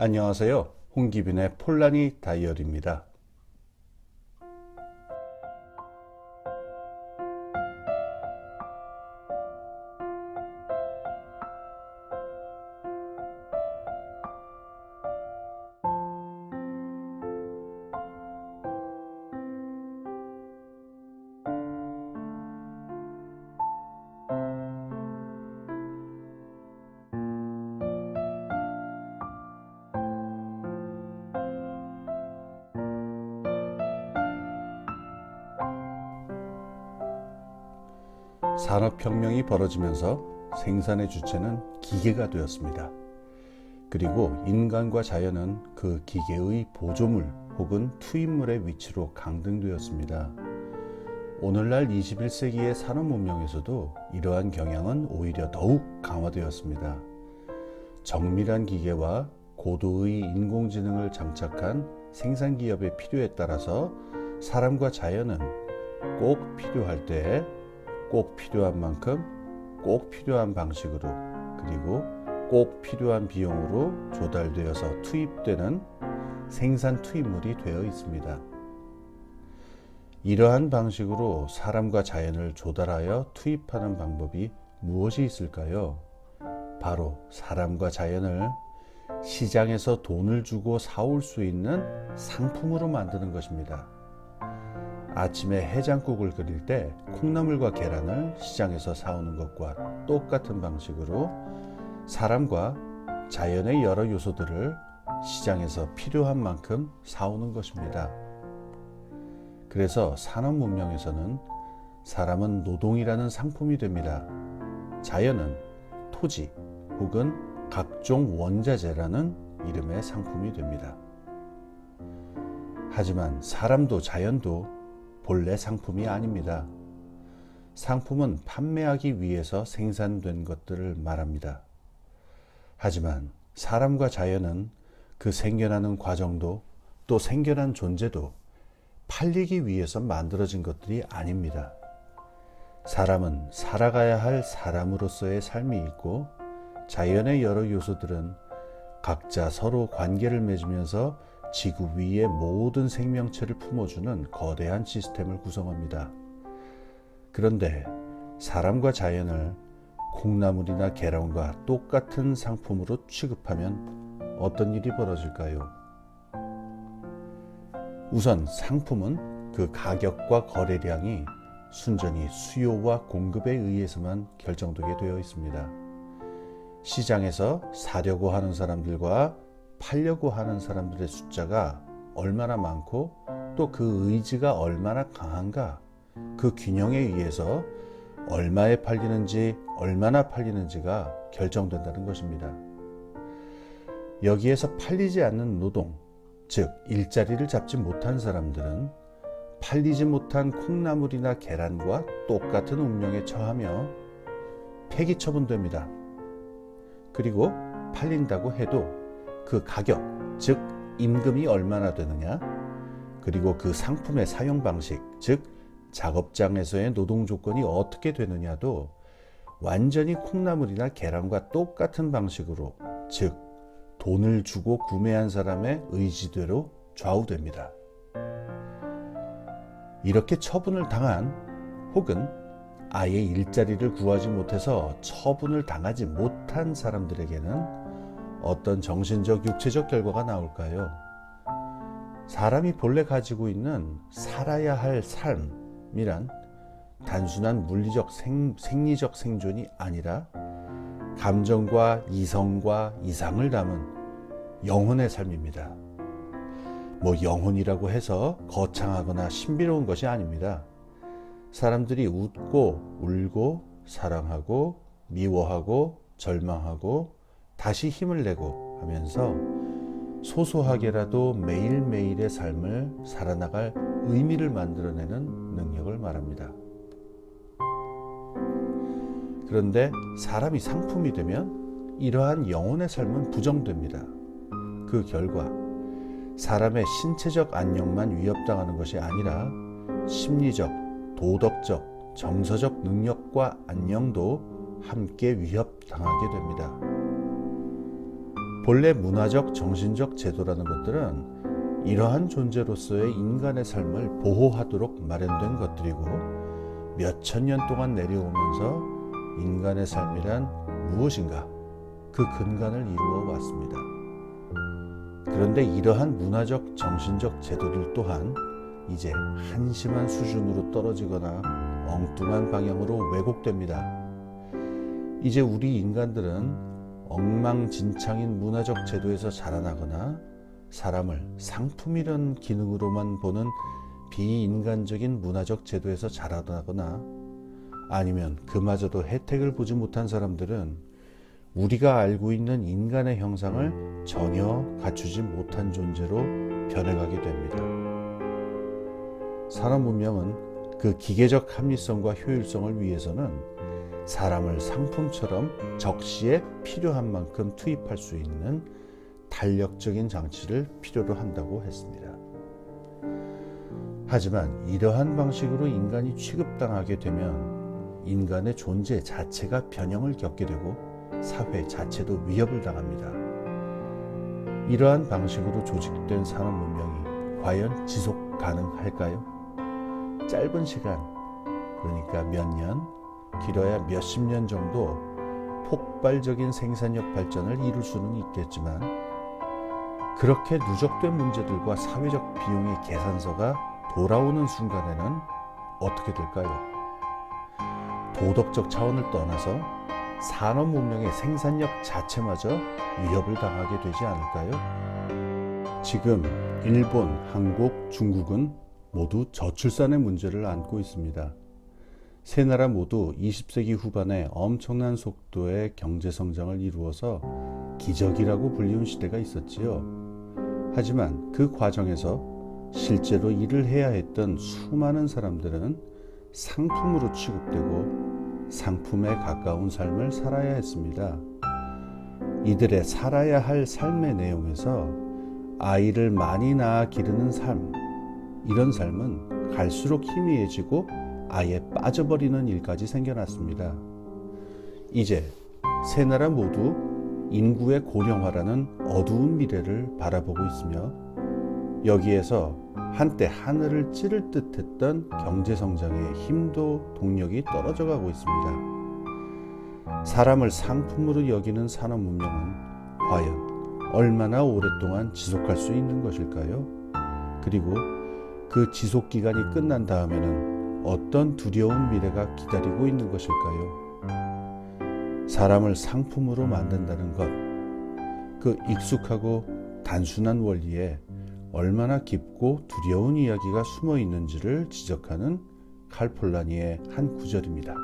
안녕하세요. 홍기빈의 폴라니 다이어리입니다. 산업혁명이 벌어지면서 생산의 주체는 기계가 되었습니다. 그리고 인간과 자연은 그 기계의 보조물 혹은 투입물의 위치로 강등되었습니다. 오늘날 21세기의 산업 문명에서도 이러한 경향은 오히려 더욱 강화되었습니다. 정밀한 기계와 고도의 인공지능을 장착한 생산 기업의 필요에 따라서 사람과 자연은 꼭 필요할 때에 꼭 필요한 만큼 꼭 필요한 방식으로 그리고 꼭 필요한 비용으로 조달되어서 투입되는 생산 투입물이 되어 있습니다. 이러한 방식으로 사람과 자연을 조달하여 투입하는 방법이 무엇이 있을까요? 바로 사람과 자연을 시장에서 돈을 주고 사올 수 있는 상품으로 만드는 것입니다. 아침에 해장국을 끓일 때 콩나물과 계란을 시장에서 사오는 것과 똑같은 방식으로 사람과 자연의 여러 요소들을 시장에서 필요한 만큼 사오는 것입니다. 그래서 산업 문명에서는 사람은 노동이라는 상품이 됩니다. 자연은 토지 혹은 각종 원자재라는 이름의 상품이 됩니다. 하지만 사람도 자연도 본래 상품이 아닙니다. 상품은 판매하기 위해서 생산된 것들을 말합니다. 하지만 사람과 자연은 그 생겨나는 과정도 또 생겨난 존재도 팔리기 위해서 만들어진 것들이 아닙니다. 사람은 살아가야 할 사람으로서의 삶이 있고 자연의 여러 요소들은 각자 서로 관계를 맺으면서 지구 위의 모든 생명체를 품어주는 거대한 시스템을 구성합니다. 그런데 사람과 자연을 콩나물이나 계란과 똑같은 상품으로 취급하면 어떤 일이 벌어질까요? 우선 상품은 그 가격과 거래량이 순전히 수요와 공급에 의해서만 결정되게 되어 있습니다. 시장에서 사려고 하는 사람들과 팔려고 하는 사람들의 숫자가 얼마나 많고 또 그 의지가 얼마나 강한가 그 균형에 의해서 얼마에 팔리는지 얼마나 팔리는지가 결정된다는 것입니다. 여기에서 팔리지 않는 노동, 즉 일자리를 잡지 못한 사람들은 팔리지 못한 콩나물이나 계란과 똑같은 운명에 처하며 폐기 처분됩니다. 그리고 팔린다고 해도 그 가격, 즉 임금이 얼마나 되느냐, 그리고 그 상품의 사용 방식, 즉 작업장에서의 노동 조건이 어떻게 되느냐도 완전히 콩나물이나 계란과 똑같은 방식으로, 즉 돈을 주고 구매한 사람의 의지대로 좌우됩니다. 이렇게 처분을 당한 혹은 아예 일자리를 구하지 못해서 처분을 당하지 못한 사람들에게는 어떤 정신적, 육체적 결과가 나올까요? 사람이 본래 가지고 있는 살아야 할 삶이란 단순한 물리적 생, 생리적 생존이 아니라 감정과 이성과 이상을 담은 영혼의 삶입니다. 뭐 영혼이라고 해서 거창하거나 신비로운 것이 아닙니다. 사람들이 웃고 울고 사랑하고 미워하고 절망하고 다시 힘을 내고 하면서 소소하게라도 매일매일의 삶을 살아나갈 의미를 만들어내는 능력을 말합니다. 그런데 사람이 상품이 되면 이러한 영혼의 삶은 부정됩니다. 그 결과 사람의 신체적 안녕만 위협당하는 것이 아니라 심리적, 도덕적, 정서적 능력과 안녕도 함께 위협당하게 됩니다. 본래 문화적, 정신적 제도라는 것들은 이러한 존재로서의 인간의 삶을 보호하도록 마련된 것들이고 몇 천 년 동안 내려오면서 인간의 삶이란 무엇인가 그 근간을 이루어 왔습니다. 그런데 이러한 문화적, 정신적 제도들 또한 이제 한심한 수준으로 떨어지거나 엉뚱한 방향으로 왜곡됩니다. 이제 우리 인간들은 엉망진창인 문화적 제도에서 자라나거나 사람을 상품이란 기능으로만 보는 비인간적인 문화적 제도에서 자라나거나 아니면 그마저도 혜택을 보지 못한 사람들은 우리가 알고 있는 인간의 형상을 전혀 갖추지 못한 존재로 변해가게 됩니다. 산업 문명은 그 기계적 합리성과 효율성을 위해서는 사람을 상품처럼 적시에 필요한 만큼 투입할 수 있는 탄력적인 장치를 필요로 한다고 했습니다. 하지만 이러한 방식으로 인간이 취급당하게 되면 인간의 존재 자체가 변형을 겪게 되고 사회 자체도 위협을 당합니다. 이러한 방식으로 조직된 산업 문명이 과연 지속 가능할까요? 짧은 시간, 그러니까 몇 년, 길어야 몇십 년 정도 폭발적인 생산력 발전을 이룰 수는 있겠지만 그렇게 누적된 문제들과 사회적 비용의 계산서가 돌아오는 순간에는 어떻게 될까요? 도덕적 차원을 떠나서 산업 문명의 생산력 자체마저 위협을 당하게 되지 않을까요? 지금 일본, 한국, 중국은 모두 저출산의 문제를 안고 있습니다. 세 나라 모두 20세기 후반에 엄청난 속도의 경제 성장을 이루어서 기적이라고 불리운 시대가 있었지요. 하지만 그 과정에서 실제로 일을 해야 했던 수많은 사람들은 상품으로 취급되고 상품에 가까운 삶을 살아야 했습니다. 이들의 살아야 할 삶의 내용에서 아이를 많이 낳아 기르는 삶, 이런 삶은 갈수록 희미해지고 아예 빠져버리는 일까지 생겨났습니다. 이제 세 나라 모두 인구의 고령화라는 어두운 미래를 바라보고 있으며 여기에서 한때 하늘을 찌를 듯 했던 경제 성장의 힘도 동력이 떨어져 가고 있습니다. 사람을 상품으로 여기는 산업 문명은 과연 얼마나 오랫동안 지속할 수 있는 것일까요? 그리고 그 지속 기간이 끝난 다음에는 어떤 두려운 미래가 기다리고 있는 것일까요? 사람을 상품으로 만든다는 것, 그 익숙하고 단순한 원리에 얼마나 깊고 두려운 이야기가 숨어 있는지를 지적하는 칼폴라니의 한 구절입니다.